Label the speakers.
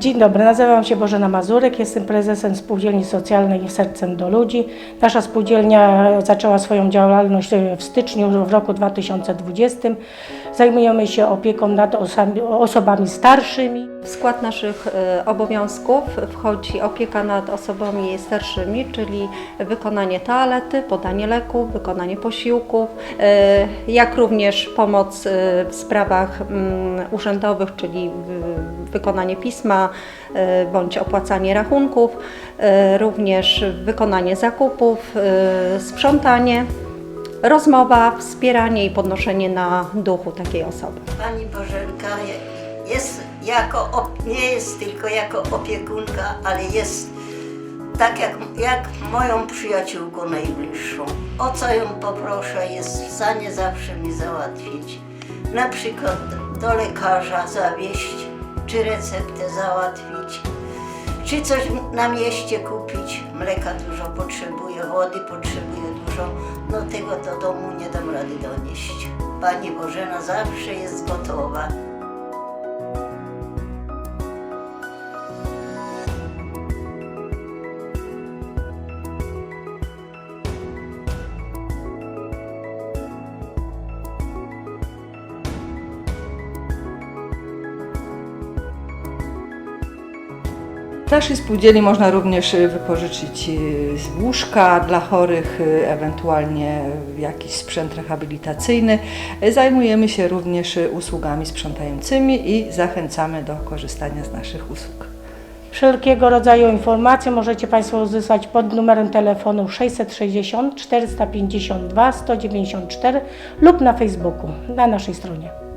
Speaker 1: Dzień dobry, nazywam się Bożena Mazurek, jestem prezesem Spółdzielni Socjalnej Sercem do Ludzi. Nasza spółdzielnia zaczęła swoją działalność w styczniu w roku 2020. Zajmujemy się opieką nad osobami starszymi.
Speaker 2: W skład naszych e, obowiązków wchodzi opieka nad osobami starszymi, czyli wykonanie toalety, podanie leków, wykonanie posiłków, e, jak również pomoc e, w sprawach mm, urzędowych, czyli wykonanie pisma bądź opłacanie rachunków, również wykonanie zakupów, sprzątanie, rozmowa, wspieranie i podnoszenie na duchu takiej osoby.
Speaker 3: Pani Bożenka jest jako, nie jest tylko jako opiekunka, ale jest tak jak, jak moją przyjaciółką najbliższą. O co ją poproszę, jest w stanie zawsze mi załatwić. Na przykład do lekarza zawieźć, czy receptę załatwić, czy coś na mieście kupić. Mleka dużo potrzebuję, wody potrzebuję dużo, no tego do domu nie dam rady donieść. Pani Bożena zawsze jest gotowa.
Speaker 4: Naszej spółdzielni można również y, wypożyczyć y, łóżka dla chorych, y, ewentualnie jakiś sprzęt rehabilitacyjny. Zajmujemy się również usługami sprzątającymi i zachęcamy do korzystania z naszych usług.
Speaker 1: Wszelkiego rodzaju informacje możecie Państwo uzyskać pod numerem telefonu 660 452 194 lub na Facebooku, na naszej stronie.